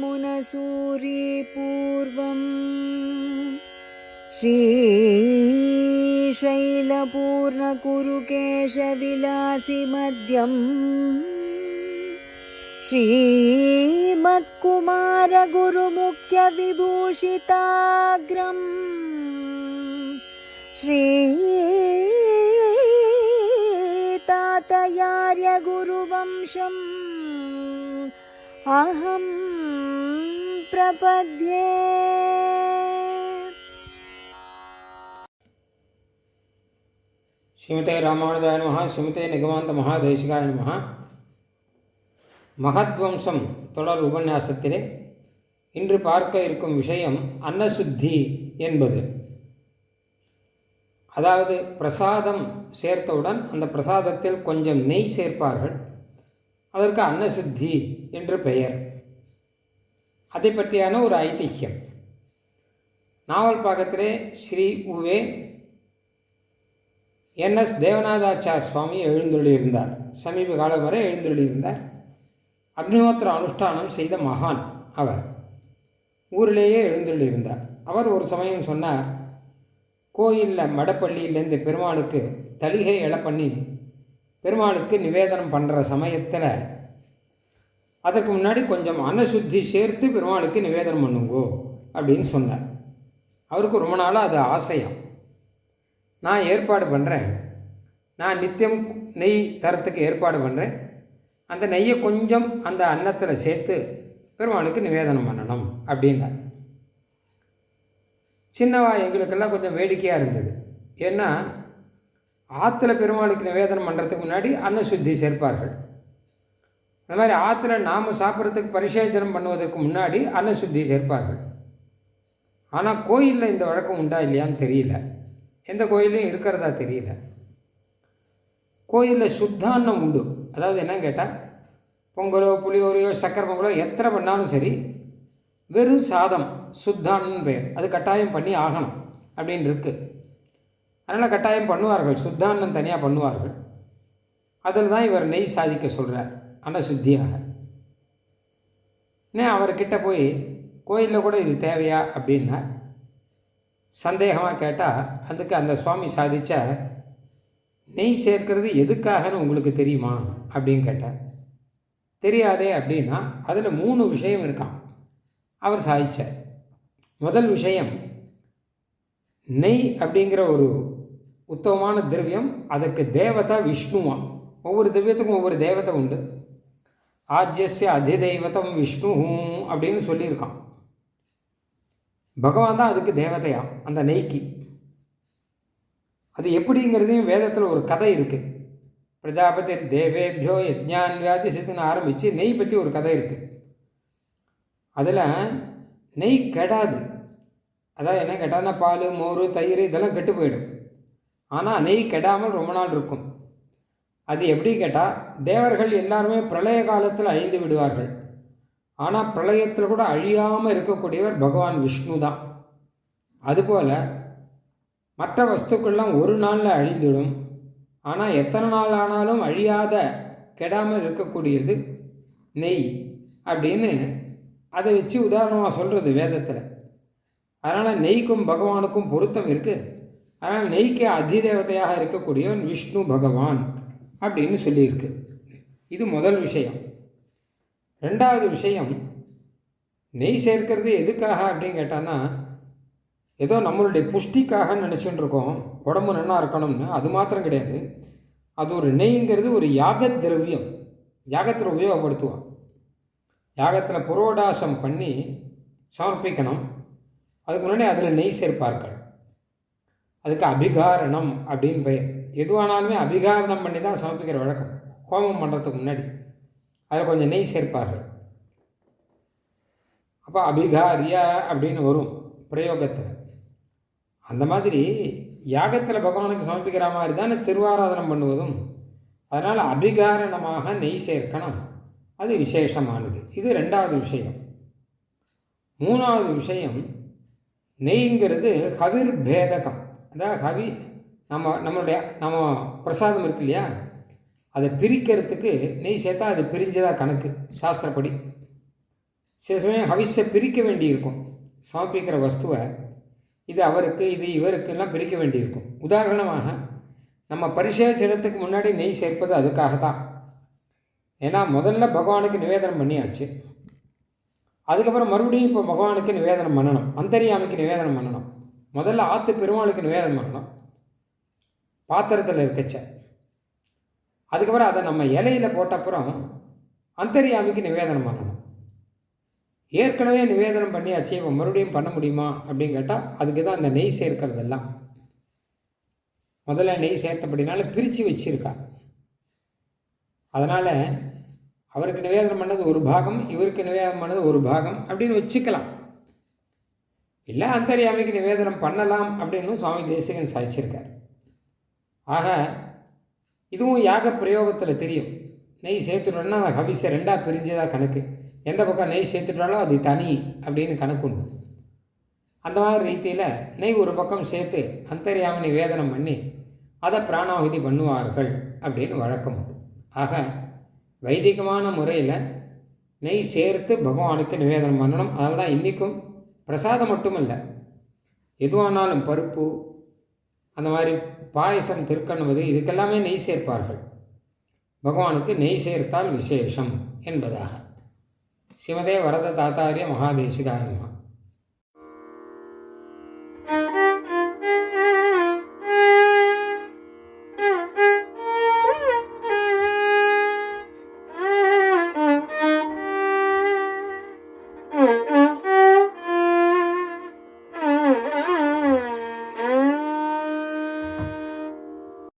मुनसूरि पूर्वम् श्रीशैलपूर्ण कुरुकेशविलासिमद्यम् श्रीमत्कुमारगुरुमुख्यविभूषिताग्रम्। श्री श्रीतातयार्यगुरुवंशम् अहं प्रपद्ये ஸ்ரீமதே ராமானுஜாய நமஹ ஸ்ரீமதே நிகமாந்த மகாதேசிகாய நமஹ மகத்வம்சம் தொடர் உபன்யாசத்திலே இன்று பார்க்க இருக்கும் விஷயம் அன்னசுத்தி என்பது அதாவது பிரசாதம் சேர்த்தவுடன் அந்த பிரசாதத்தில் கொஞ்சம் நெய் சேர்ப்பார்கள். அதற்கு அன்னசுத்தி என்று பெயர். அதை பற்றியான ஒரு ஐதிஹ்யம் நாவல் பாக்கத்திலே ஸ்ரீ உவே என்எஸ் தேவநாதாச்சார் சுவாமி எழுந்துள்ளியிருந்தார். சமீப காலம் வரை எழுந்தொள்ளியிருந்தார். அக்னிஹோத்திர அனுஷ்டானம் செய்த மகான் அவர். ஊரிலேயே எழுந்தொள்ளியிருந்தார். அவர் ஒரு சமயம் சொன்னார் கோயிலில் மடப்பள்ளியிலேருந்து பெருமாளுக்கு தலிகை இலை பண்ணி பெருமாளுக்கு நிவேதனம் பண்ணுற சமயத்தில் அதற்கு முன்னாடி கொஞ்சம் அன்னசுத்தி சேர்த்து பெருமாளுக்கு நிவேதனம் பண்ணுங்கோ அப்படின்னு சொன்னார். அவருக்கு ரொம்ப நாளாக அது ஆசையம். நான் ஏற்பாடு பண்ணுறேன் நான் நித்தியம் நெய் தரத்துக்கு ஏற்பாடு பண்ணுறேன் அந்த நெய்யை கொஞ்சம் அந்த அன்னத்தில் சேர்த்து பெருமாளுக்கு நிவேதனம் பண்ணணும் அப்படின்னார். சின்னவா எங்களுக்கெல்லாம் கொஞ்சம் வேடிக்கையாக இருந்தது. ஏன்னா ஆற்றுல பெருமாளுக்கு நிவேதனம் பண்ணுறதுக்கு முன்னாடி அன்னசுத்தி சேர்ப்பார்கள். அந்த மாதிரி ஆற்றுல நாம் சாப்பிட்றதுக்கு பரிசேச்சனம் பண்ணுவதற்கு முன்னாடி அன்னசுத்தி சேர்ப்பார்கள். ஆனால் கோயிலில் இந்த வழக்கம் உண்டா இல்லையான்னு தெரியல. எந்த கோயிலையும் இருக்கிறதா தெரியல. கோயிலில் சுத்தான்னம் உண்டு. அதாவது என்னன்னு கேட்டால் பொங்கலோ புளியோரையோ சக்கரை பொங்கலோ எத்தனை பண்ணாலும் சரி வெறும் சாதம் சுத்தான்னு பெயர் அது கட்டாயம் பண்ணி ஆகணும் அப்படின்னு இருக்கு. அதனால் கட்டாயம் பண்ணுவார்கள் சுத்தான்னம் தனியாக பண்ணுவார்கள். அதில் தான் இவர் நெய் சாதிக்க சொல்கிறார் அன்னசுத்தியாக. ஏன் அவர்கிட்ட போய் கோயிலில் கூட இது தேவையா அப்படின்னா சந்தேகமாக கேட்டால் அதுக்கு அந்த சுவாமி சாதித்த நெய் சேர்க்கிறது எதுக்காகன்னு உங்களுக்கு தெரியுமா அப்படின்னு கேட்டார். தெரியாதே அப்படின்னா அதில் மூணு விஷயம் இருக்கான் அவர் சாதித்தார் முதல் விஷயம் நெய் அப்படிங்கிற ஒரு உத்தமமான திரவியம் அதுக்கு தேவதா விஷ்ணுவான் ஒவ்வொரு திரவியத்துக்கும் ஒவ்வொரு தேவதை உண்டு. ஆஜ்யஸ்ய அதிதெய்வதம் விஷ்ணு அப்படின்னு சொல்லியிருக்கான். பகவான் தான் அதுக்கு தேவதையா அந்த நெய்க்கு? அது எப்படிங்கிறதையும் வேதத்தில் ஒரு கதை இருக்குது பிரஜாபதி தேவேபியோ யஜ்ஞான் வியாதி சித்துன்னு ஆரம்பித்து நெய் பற்றி ஒரு கதை இருக்குது அதில் நெய் கெடாது. அதான் என்ன கெட்டானா பால் மோர் தயிர் இதெல்லாம் கெட்டு போயிடும். ஆனால் நெய் கெடாமல் ரொம்ப நாள் இருக்கும். அது எப்படி கேட்டால் தேவர்கள் எல்லாருமே பிரளய காலத்தில் அழிந்து விடுவார்கள். ஆனால் பிரளயத்தில் கூட அழியாமல் இருக்கக்கூடியவர் பகவான் விஷ்ணு தான். அதுபோல் மற்ற வஸ்துக்கள்லாம் ஒரு நாளில் அழிந்துடும் ஆனால் எத்தனை நாள் ஆனாலும் அழியாத கெடாமல் இருக்கக்கூடியது நெய் அப்படின்னு அதை வச்சு உதாரணமாக சொல்கிறது வேதத்தில். அதனால் நெய்க்கும் பகவானுக்கும் பொருத்தம் இருக்குது அதனால் நெய்க்கு அதிதேவதையாக இருக்கக்கூடியவன் விஷ்ணு பகவான் அப்படின்னு சொல்லியிருக்கு. இது முதல் விஷயம். ரெண்டாவது விஷயம் நெய் சேர்க்கிறது எதுக்காக அப்படின்னு கேட்டான்னா ஏதோ நம்மளுடைய புஷ்டிக்காக நினச்சிட்டு இருக்கோம். உடம்பு நல்லா இருக்கணும்னு அது மாத்திரம் கிடையாது. அது ஒரு நெய்ங்கிறது ஒரு யாக திரவியம். யாகத்தில் உபயோகப்படுத்துவோம். யாகத்தில் புரோடாசம் பண்ணி சமர்ப்பிக்கணும். அதுக்கு முன்னாடி அதில் நெய் சேர்ப்பார்கள். அதுக்கு அபிகாரணம் அப்படின்னு பெயர். எதுவானாலுமே அபிகாரணம் பண்ணி தான் சமர்ப்பிக்கிற வழக்கம். ஹோமம் பண்ணுறதுக்கு முன்னாடி. அதில் கொஞ்சம் நெய் சேர்ப்பார்கள். அப்போ அபிகாரியா அப்படின்னு வரும் பிரயோகத்தில். அந்த மாதிரி யாகத்தில் பகவானுக்கு சமர்ப்பிக்கிற மாதிரி தானே திருவாராதனம் பண்ணுவதும். அதனால் அபிகாரணமாக நெய் சேர்க்கணும். அது விசேஷமானது. இது ரெண்டாவது விஷயம். மூணாவது விஷயம் நெய்ங்கிறது ஹவிர் பேதகம். அதாவது ஹவி நம்ம நம்மளுடைய நம்ம பிரசாதம் இருக்கு இல்லையா? அதை பிரிக்கிறதுக்கு நெய் சேர்த்தா அது பிரிஞ்சதாக கணக்கு சாஸ்திரப்படி. சில சமயம் ஹவிஸை பிரிக்க வேண்டியிருக்கும். சமர்ப்பிக்கிற வஸ்துவை இது அவருக்கு இது இவருக்கெல்லாம் பிரிக்க வேண்டியிருக்கும். உதாரணமாக நம்ம பரிசேச்சனத்துக்கு முன்னாடி நெய் சேர்ப்பது அதுக்காக தான் ஏன்னா முதல்ல பகவானுக்கு நிவேதனம் பண்ணியாச்சு. அதுக்கப்புறம் மறுபடியும் இப்போ பகவானுக்கு நிவேதனம் பண்ணணும். அந்தரியாமிக்கு நிவேதனம் பண்ணணும். முதல்ல ஆற்று பெருமாளுக்கு நிவேதனம் பண்ணணும். பாத்திரத்தில் இருக்கச்ச. அதுக்கப்புறம் அதை நம்ம இலையில் போட்டப்புறம் அந்தரியாமிக்கு நிவேதனம் பண்ணணும். ஏற்கனவே நிவேதனம் பண்ணியாச்சு இப்போ மறுபடியும் பண்ண முடியுமா அப்படின்னு கேட்டால் அதுக்கு தான் அந்த நெய் சேர்க்கறதெல்லாம். முதல்ல நெய் சேர்த்தபடினால பிரித்து வச்சுருக்கா. அதனால் அவருக்கு நிவேதனம் பண்ணது ஒரு பாகம் இவருக்கு நிவேதனம் பண்ணது ஒரு பாகம் அப்படின்னு வச்சுக்கலாம். இல்லை அந்தரியாமிக்கு நிவேதனம் பண்ணலாம் அப்படின்னு சுவாமி தேசிகன் சாதிச்சிருக்கார். ஆக இதுவும் யாக பிரயோகத்தில் தெரியும். நெய் சேர்த்துட்டோன்னா அந்த ஹவிஸை ரெண்டாக பிரிஞ்சதாக கணக்கு. எந்த பக்கம் நெய் சேர்த்துட்டாலும் அது தனி அப்படின்னு கணக்கு உண்டு. அந்த மாதிரி ரீதியில் நெய் ஒரு பக்கம் சேர்த்து அந்தரியாமனை நிவேதனம் பண்ணி அதை பிராணாகுதி பண்ணுவார்கள் அப்படின்னு வழக்கம் உண்டு. ஆக வைதிகமான முறையில் நெய் சேர்த்து பகவானுக்கு நிவேதனம் பண்ணணும். அதனால தான் இன்றைக்கும் பிரசாதம் மட்டுமல்ல எதுவானாலும் பருப்பு அந்த மாதிரி பாயசம் திருக்கணுவது இதுக்கெல்லாமே நெய் சேர்ப்பார்கள். பகவானுக்கு நெய் சேர்த்தால் விசேஷம் என்பதாக. சிவதே வரத தாத்தாரிய மகாதேசிகாய